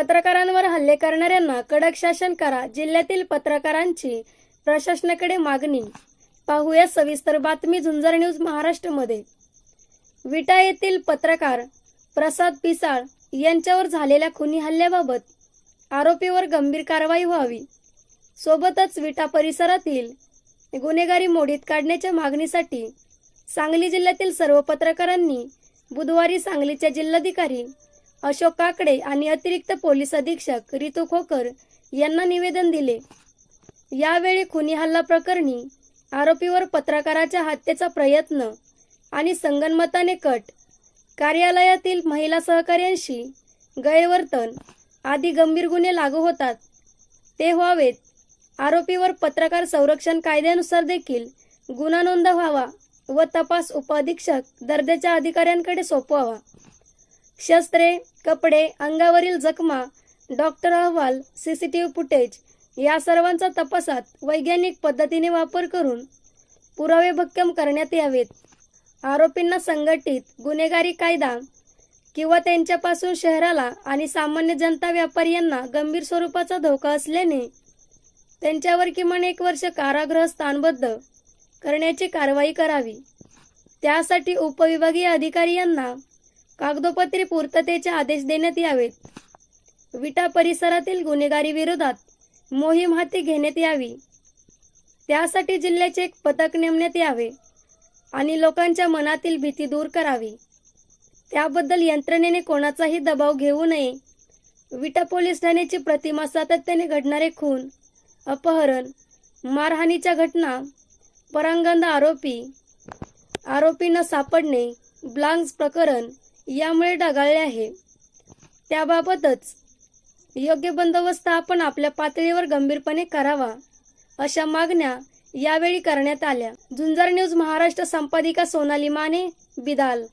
पत्रकारांवर हल्ले करणाऱ्यांना कडक शासन करा जिल्ह्यातील पत्रकारांची प्रशासनाकडे मागणी. पाहूया सविस्तर बातमी झुंजर न्यूज महाराष्ट्रमध्ये. विटा येथील पत्रकार प्रसाद पिसाळ यांच्यावर झालेल्या खुनी हल्ल्याबाबत आरोपीवर गंभीर कारवाई व्हावी. सोबतच विटा परिसरातील गुन्हेगारी मोडीत काढण्याच्या मागणीसाठी सांगली जिल्ह्यातील सर्व पत्रकारांनी बुधवारी सांगलीच्या जिल्हाधिकारी अशोक काकडे आणि अतिरिक्त पोलीस अधीक्षक रितू खोकर यांना निवेदन दिले. यावेळी खुनी हल्ला प्रकरणी आरोपीवर पत्रकाराच्या हत्येचा प्रयत्न आणि संगनमताने कट कार्यालयातील महिला सहकाऱ्यांशी गैरवर्तन आदी गंभीर गुन्हे लागू होतात. ते व्हावेत. आरोपीवर पत्रकार संरक्षण कायद्यानुसार देखील गुन्हा नोंद व्हावा व तपास उपअधीक्षक दर्जाच्या अधिकाऱ्यांकडे सोपवावा. शस्त्रे कपडे अंगावरील जखमा डॉक्टर अहवाल सीसीटीव्ही फुटेज या सर्वांचा तपासात वैज्ञानिक पद्धतीने वापर करून पुरावे भक्कम करण्यात यावेत. आरोपींना संघटित गुन्हेगारी कायदा किंवा त्यांच्यापासून शहराला आणि सामान्य जनता व्यापारी यांना गंभीर स्वरूपाचा धोका असल्याने त्यांच्यावर किमान एक वर्ष कारागृह स्थानबद्ध करण्याची कारवाई करावी. त्यासाठी उपविभागीय अधिकारी यांना कागदोपत्री पूर्ततेचे आदेश देण्यात यावेत विटा परिसरातील गुन्हेगारी विरोधात मोहीम हाती घेण्यात यावी. त्यासाठी जिल्ह्याचे एक पथक नेमण्यात यावे आणि लोकांच्या मनातील भीती दूर करावी. त्याबद्दल यंत्रणेने कोणाचाही दबाव घेऊ नये. विटा पोलीस ठाण्याची प्रतिमा सातत्याने घडणारे खून अपहरण मारहाणीच्या घटना परांगंदा आरोपी आरोपी न सापडणे ब्लांक्स प्रकरण यामुळे ढगाळले आहे. त्याबाबतच योग्य बंदोबस्त आपण आपल्या पातळीवर गंभीरपणे करावा अशा मागण्या यावेळी करण्यात आल्या. झुंजार न्यूज महाराष्ट्र संपादिका सोनाली माने बिदाल.